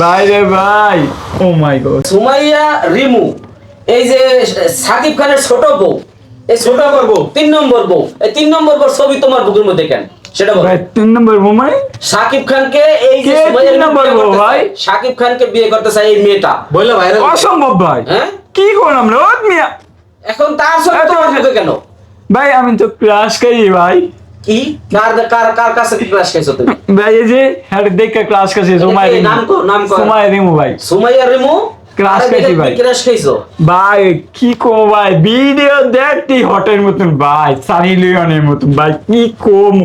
ভাই রে ভাই। ও মাই গড সুমাইয়া রিমু এই যে সাকিব খানের ছোট বউ এই ছোট বউ তিন নম্বর বউ এই তিন নম্বর বউ ছবি তোমার বুকের মধ্যে কেন? সেটা বলো। ভাই তিন নম্বর বোমাই সাকিব খানকে এই যে সুমাইয়া তিন নম্বর বিয়ে বউ ভাই? সাকিব খানকে বিয়ে করতে চাই এই মেয়েটা। বললে ভাই অসম্ভব ভাই। হ্যাঁ? কি করলাম রে ও মিয়া? এখন তার ছবি তোমার বুকে কেন? ভাই আমি তো ক্রাশ খাই ভাই। কি? কার কার কার কাছে ক্লাস খাইছো তুমি? ভাই এই যে দেখে ক্লাস কাছে সময় নাম কো, নাম কো। সময় রিমু ভাই। সুমাইয়া রিমু? Crush খাইছি ভাই। কি ক্রাশ খাইছো। ভাই কি কো ভাই? ভিডিও দেখতে হটের মতন ভাই সানি লিওনের মতন ভাই কি কম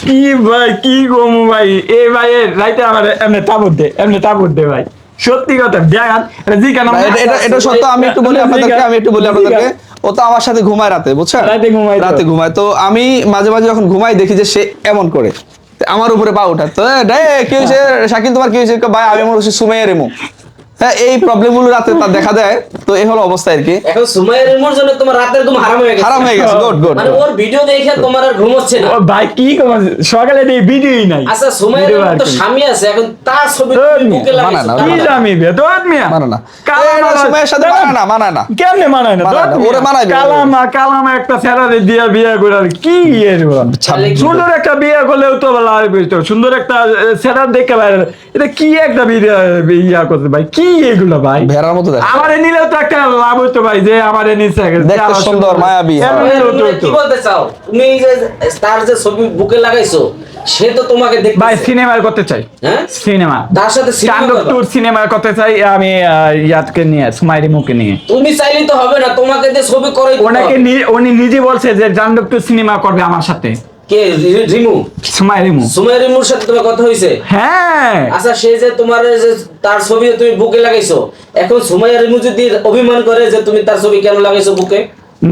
কি ভাই কি কম ভাই? এ ভাই রাইতে আমার এমনি তাবুত দে এমনি তাবুত দে ভাই। সত্যি কথা দেখেন এটা জি কেন এটা- এটা সত্য আমি একটু বলি আপনাদেরকে আমি একটু বলি আপনাদেরকে। ও তো আমার সাথে ঘুমায় রাতে বুঝছেন? রাতে ঘুমায় রাতে ঘুমায়। তো আমি মাঝে মাঝে যখন ঘুমাই দেখি যে সে এমন করে। আমার উপরে পা ওঠা তো কি হয়েছে শাকিল তোমার কি হয়েছে ভাই আমি আমার হচ্ছে সুমাইয়া রেমু হ্যাঁ এই প্রবলেমগুলো রাতে তার দেখা দেয়। তো এই হলো অবস্থা আর কি। এখন সুমাইয়া রিমুর জন্য তোমার রাতের ঘুম হারাম হয়ে গেছে। খারাপ হয়ে গেছে গুড গুড মানে ওর ভিডিও দেখে তোমার আর ঘুম হচ্ছে না। ভাই কি কম সকালে এই ভিডিওই নাই। আচ্ছা সুমাইয়া তো স্বামী আছে এখন তার ছবি লাগাইছো কি? বে মিয়া মানো না। সাথে। না, না। কেমনে মানায় না? ওরে। কালামা কালামা একটা ছেড়ারে দিয়া বিয়ে করে আর কি এর বাবা? সুন্দর একটা বিয়ে করলেও তো ভালো হয় সুন্দর একটা সেটা দেখে ভাই এটা কি একটা বিয়ে ইয়া করতে ভাই? কি এগুলো ভাই। ভেড়ার মতো দেখে। আমারে নিলেও তো একটা লাভ হতো ভাই যে আমারে নিচে দেখতে সুন্দর, মায়াবী, কি বলতে চাও তুমি যে তার যে ছবি বুকে লাগাইছো সে তো তোমাকে ভাই দেখতেছে সিনেমার করতে চাই। হ্যাঁ? সিনেমা। তার সাথে সিনেমা চান্দক করবা। টুর সিনেমা করতে চাই আমি ইয়াদকে নিয়ে সুমাইরি মুখে নিয়ে। তুমি চাইলে তো হবে না তোমাকে দিয়ে ছবি করে ওনাকে উনি নিজে বলছে যে চান্দক টুর সিনেমা করবে আমার সাথে। কে? রিমু? সুমাই রিমু। সুমাই রিমুর সাথে তোমার কথা হইছে? হ্যাঁ। আচ্ছা সে যে তোমার যে তার ছবি তুমি বুকে লাগাইছো এখন সুমাই রিমু যদি অভিমান করে যে তুমি তার ছবি কেন লাগাইছো বুকে?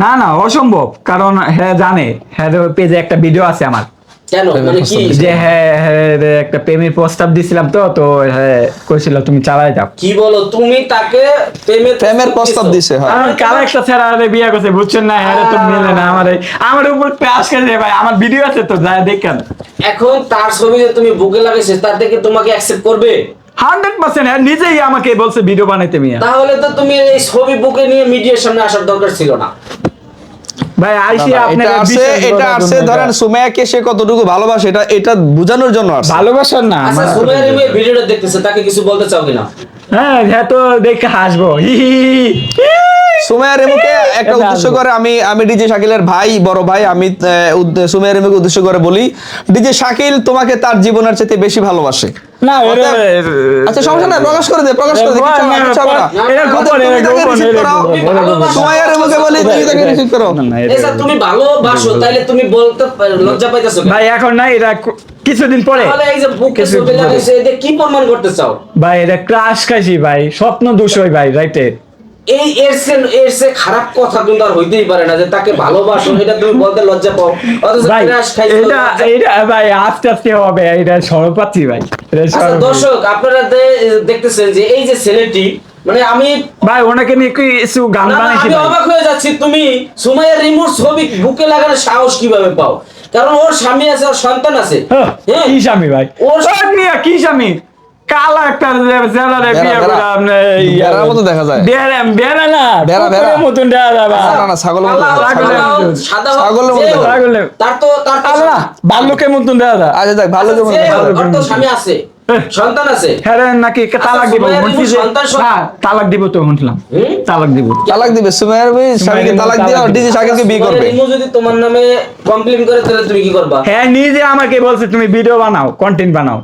না না অসম্ভব কারণ হ্যাঁ জানে হ্যাঁ পেজে একটা ভিডিও আছে আমার। কেন? মানে কি? যে হ্যাঁ হ্যাঁ রে, একটা প্রেমের প্রস্তাব দিছিলাম তো তো হ্যাঁ কইছিল তুমি চালাই যাও। কি বলো তুমি তাকে প্রেমের প্রেমের প্রস্তাব দিছে হয়। কারণ একটা ছেড়া আরে বিয়ে করছে বুঝছেন না? হ্যাঁ তো মিলে না আমার আমার উপর ক্রাশ করে ভাই আমার ভিডিও আছে তো যা দেখেন এখন তার ছবি যে তুমি বুকে লাগাইছো তার থেকে তোমাকে অ্যাকসেপ্ট করবে? হান্ড্রেড পার্সেন্ট নিজেই আমাকে বলছে ভিডিও বানাইতে মিয়া। তাহলে তো তুমি এই ছবি বুকে নিয়ে মিডিয়ার সামনে আসার দরকার ছিল না। ভাই আইসি না, এটা ধরেন সুমাইয়াকে সে কতটুকু ভালোবাসে এটা এটা বোঝানোর জন্য ভালোবাসার না আচ্ছা আমার- সুমাইয়া রিমু এই ভিডিওটা দেখতেছে তাকে কিছু বলতে চাও কিনা? হ্যাঁ হ্যাঁ তো দেখে হাসবো। সুমাইয়া রেমুকে একটা উদ্দেশ্য করে আমি আমি ডিজে শাকিলের ভাই বড় ভাই আমি সুমাইয়া রেমুকে উদ্দেশ্য করে বলি ডিজে শাকিল তোমাকে তার জীবনের চেয়ে বেশি ভালোবাসে। না আচ্ছা সমস্যা না প্রকাশ করে দে প্রকাশ করে দে কিছু হবে না, কিছু না। এটা গোপন এটা গোপন গোপন। বলি তুমি তাকে রিসিভ করো। তুমি ভালোবাসো তাইলে তুমি বলতে লজ্জা পাইতাছো ভাই এখন না এটা কিছুদিন পরে। তাহলে এই যে বুকে কিছুদিন ছবি এটা কি প্রমাণ করতে চাও? ভাই এটা ক্রাশ খাইছি ভাই। স্বপ্ন দোষ হয় ভাই রাইটে এই এর সে এর সে খারাপ কথা কিন্তু আর হইতেই পারে না যে তাকে ভালোবাসো এটা তুমি বলতে লজ্জা পাও। ভাই এটা এটা ভাই আস্তে আস্তে হবে এটা সরপাচ্ছি ভাই আচ্ছা দর্শক আপনারা দেখতেছেন যে এই যে ছেলেটি মানে আমি ভাই ওনাকে নিয়ে কিছু গান বানাইছি আমি অবাক হয়ে যাচ্ছি তুমি সুমাইয়া রিমুর ছবি বুকে লাগানোর সাহস কীভাবে পাও? কারণ ওর স্বামী আছে ওর সন্তান আছে। হ্যাঁ, হ্যাঁ? কি স্বামী ভাই? ওর- মিয়া কি স্বামী? কালা একটা জেলারে বিয়ে করে আপনি বেড়ার মতো দেখা যায়। বেড়া বেড়া না বেড়া, বেড়া। মতন দেখা যায় না, না, ছাগলের মতো কালা হোক, দেখা যায়। সাদা হোক, সাদা হোক, ছাগলের মতো যে দেখা হোক, যায়। ছাগলের। তার তো তার তো না ভাল্লুকের মতন দেখা যায়। আচ্ছা দেখ ভালো যেমন যে হোক, ভালো ওর তো স্বামী আছে। হ্যাঁ। সন্তান আছে। হ্যাঁ নাকি তালাক দিব? হ্যাঁ তালাক দিব তো শুনলাম তালাক দিব। তালাক দিবে। সুমাইয়ার ভাই স্বামীকে তালাক দিয়ে বিয়ে করবে। রিমু যদি তোমার নামে কমপ্লেন করে তাহলে তুমি কি করবা? হ্যাঁ নিজে আমাকে বলছে তুমি ভিডিও বানাও কন্টেন্ট বানাও।